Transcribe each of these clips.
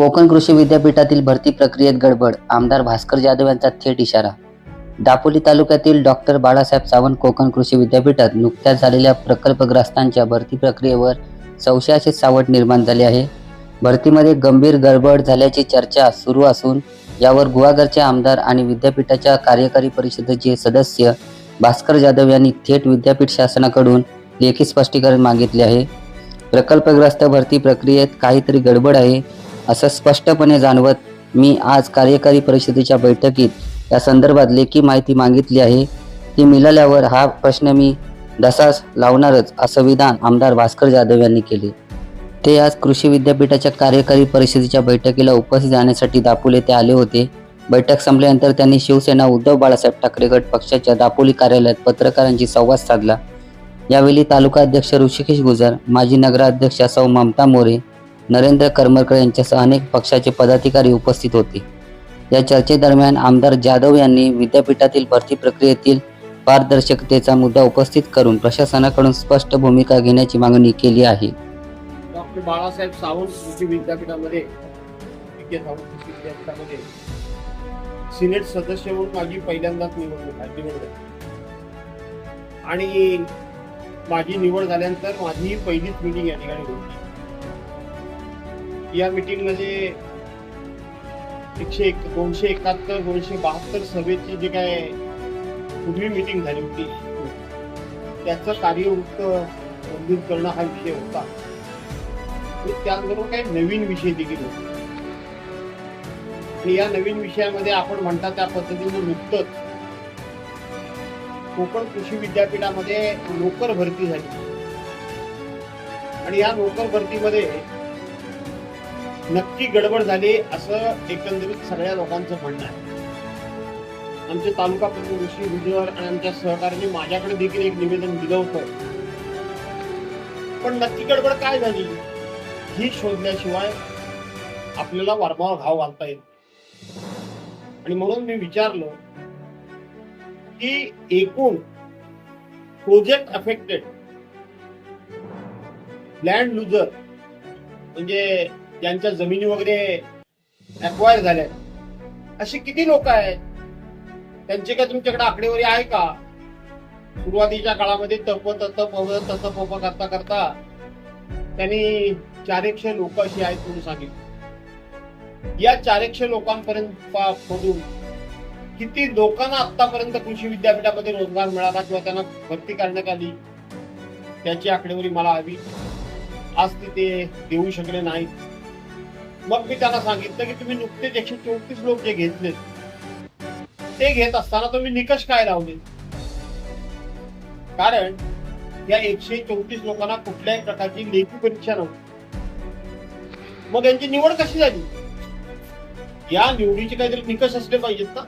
कोकण कृषी विद्यापीठातील भरती प्रक्रियेत गडबड आमदार भास्कर जाधव यांचा थेट इशारा. दापोली तालुक्यातील डॉक्टर बाळासाहेब सावंत कोकण कृषी विद्यापीठात नुकत्याच झालेल्या प्रकल्पग्रस्तांच्या भरती प्रक्रियेवर संशयाचे सावट निर्माण झाले आहे. भरतीमध्ये गंभीर गडबड झाल्याची चर्चा सुरू असून यावर गुहागरचे आमदार आणि विद्यापीठाच्या कार्यकारी परिषदेचे सदस्य भास्कर जाधव यांनी थेट विद्यापीठ शासनाकडून लेखी स्पष्टीकरण मागितले आहे. प्रकल्पग्रस्त भरती प्रक्रियेत काहीतरी गडबड आहे असं स्पष्टपणे जाणवत मी आज कार्यकारी परिषदेच्या बैठकीत या संदर्भात लेखी माहिती मागितली आहे. ती मिळाल्यावर हा प्रश्न मी दसास लावणारच असं विधान आमदार भास्कर जाधव यांनी केले. ते आज कृषी विद्यापीठाच्या कार्यकारी परिषदेच्या बैठकीला उपस्थित जाण्यासाठी दापोली येथे आले होते. बैठक संपल्यानंतर त्यांनी शिवसेना उद्धव बाळासाहेब ठाकरे गट पक्षाच्या दापोली कार्यालयात पत्रकारांशी संवाद साधला. यावेळी तालुका अध्यक्ष ऋषिकेश गुजर माजी नगराध्यक्षा सौ ममता मोरे नरेंद्र करमरकर यांच्यासह अनेक पक्षाचे पदाधिकारी उपस्थित होते. या चर्चेदरम्यान आमदार जाधव यांनी विद्यापीठातील भरती प्रक्रियेतील पारदर्शकतेचा मुद्दा उपस्थित करून प्रशासनाकडून स्पष्ट भूमिका घेण्याची मागणी केली आहे. डॉक्टर बाळासाहेब सावंत कृषी विद्यापीठामध्ये विद्यापीठामध्ये सिनेट सदस्य म्हणून माझी पहिल्यांदाच निवडणूक निवड आणि माझी निवड झाल्यानंतर माझी पहिलीच मिटिंग या ठिकाणी होती. या मीटिंगमध्ये एकशे एक दोनशे एकाहत्तर दोनशे बहात्तर सभेची जे काय पूर्वी मिटिंग झाली होती त्याचं कार्यवृत्त मंजूर करणं हा विषय होता. त्याचबरोबर काही नवीन विषय देखील होते. या नवीन विषयामध्ये आपण म्हणता त्या पद्धतीने नुकतंच कोकण कृषी विद्यापीठामध्ये नोकर भरती झाली. आणि या नोकर भरतीमध्ये नक्की गडबड झाली असं एकंदरीत सगळ्या लोकांचं म्हणणं आहे. आमचे तालुका प्रमुख ऋषी विजयवर आणि आमच्या सहकार्याने माझ्याकडे देखील एक निवेदन दिलं होतं. पण नक्की गडबड काय झाली? ही शोधल्याशिवाय आपल्याला वारंवार घाव घालता येईल आणि म्हणून मी विचारलं की एकूण प्रोजेक्ट अफेक्टेड लँड लुजर म्हणजे ज्यांच्या जमिनी वगैरे अक्वायर झाल्या असे किती लोक आहेत? त्यांची काय तुमच्याकडे आकडेवारी आहे का? सुरुवातीच्या काळामध्ये तप तत पव तत पप करता करता त्यांनी चारएकशे लोक अशी आहेत म्हणून सांगितली. या चारएकशे लोकांपर्यंत पा- मधून किती लोकांना आतापर्यंत कृषी विद्यापीठामध्ये रोजगार मिळाला किंवा त्यांना भरती करण्यात आली त्याची आकडेवारी मला हवी. आज तिथे देऊ शकले नाहीत. मग मी त्यांना सांगितलं की तुम्ही नुकतेच एकशे चौतीस लोक जे घेतलेत ते घेत असताना तुम्ही निकष काय लावले? कारण या एकशे चौतीस लोकांना कुठल्याही प्रकारची लेखी परीक्षा नव्हती. मग यांची निवड कशी झाली? या निवडीचे काहीतरी निकष असले पाहिजेत ना?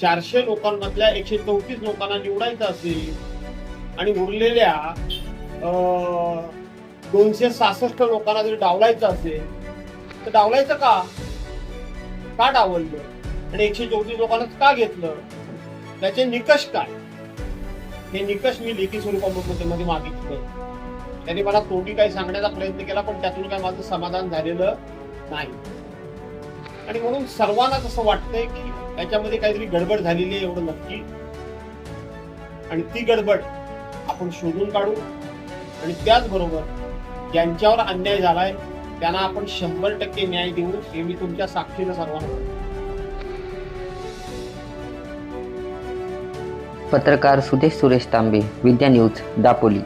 चारशे लोकांमधल्या एकशे चौतीस लोकांना निवडायचं असेल आणि उरलेल्या अं, दोनशे सहासष्ट लोकांना जर डावलायचं असेल तर डावलायचं का? का डावललं? आणि एकशे चौतीस लोकांनाच का घेतलं? त्याचे निकष काय? हे निकष मी लेखी स्वरूपामध्ये मध्ये मागितले. त्यांनी मला तोटी काही सांगण्याचा प्रयत्न केला पण त्यातून काय माझं समाधान झालेलं नाही. आणि म्हणून सर्वांनाच असं वाटतंय की त्याच्यामध्ये काहीतरी गडबड झालेली आहे एवढं नक्की. आणि ती गडबड आपण शोधून काढू. आणि त्याचबरोबर ज्यांच्यावर अन्याय झालाय त्यांना आपण शंभर टक्के न्याय देऊ हे मी तुमच्या साक्षीनं सर्वांना पत्रकार सुदेश सुरेश तांबे विद्या न्यूज दापोली.